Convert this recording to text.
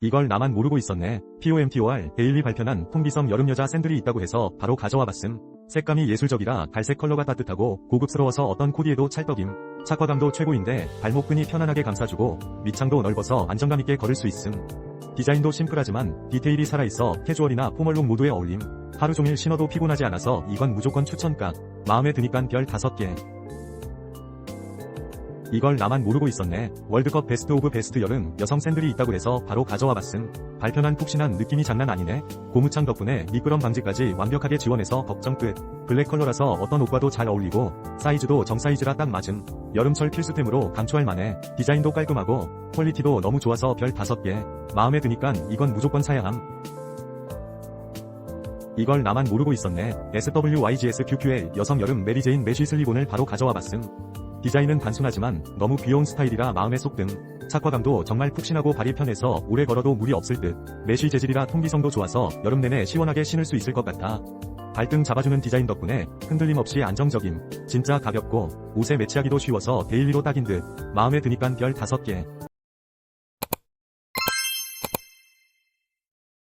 이걸 나만 모르고 있었네. POMTOR 데일리 발표난 통기성 여름여자 샌들이 있다고 해서 바로 가져와 봤음. 색감이 예술적이라 갈색 컬러가 따뜻하고 고급스러워서 어떤 코디에도 찰떡임. 착화감도 최고인데 발목끈이 편안하게 감싸주고 밑창도 넓어서 안정감 있게 걸을 수 있음. 디자인도 심플하지만 디테일이 살아있어 캐주얼이나 포멀룩 모두에 어울림. 하루 종일 신어도 피곤하지 않아서 이건 무조건 추천가. 마음에 드니깐 별 5개. 이걸 나만 모르고 있었네. 월드컵 베스트 오브 베스트 여름 여성 샌들이 있다고 해서 바로 가져와 봤음. 발편한 푹신한 느낌이 장난 아니네. 고무창 덕분에 미끄럼 방지까지 완벽하게 지원해서 걱정 끝. 블랙 컬러라서 어떤 옷과도 잘 어울리고 사이즈도 정 사이즈라 딱 맞음. 여름철 필수템으로 강추할 만해. 디자인도 깔끔하고 퀄리티도 너무 좋아서 별 5개. 마음에 드니깐 이건 무조건 사야 함. 이걸 나만 모르고 있었네. SWYGS QQL 여성 여름 메리제인 메쉬 슬리본을 바로 가져와 봤음. 디자인은 단순하지만 너무 귀여운 스타일이라 마음에 쏙 듦. 착화감도 정말 푹신하고 발이 편해서 오래 걸어도 무리 없을 듯. 메쉬 재질이라 통기성도 좋아서 여름 내내 시원하게 신을 수 있을 것 같아. 발등 잡아주는 디자인 덕분에 흔들림 없이 안정적임. 진짜 가볍고 옷에 매치하기도 쉬워서 데일리로 딱인 듯. 마음에 드니깐 별 5개.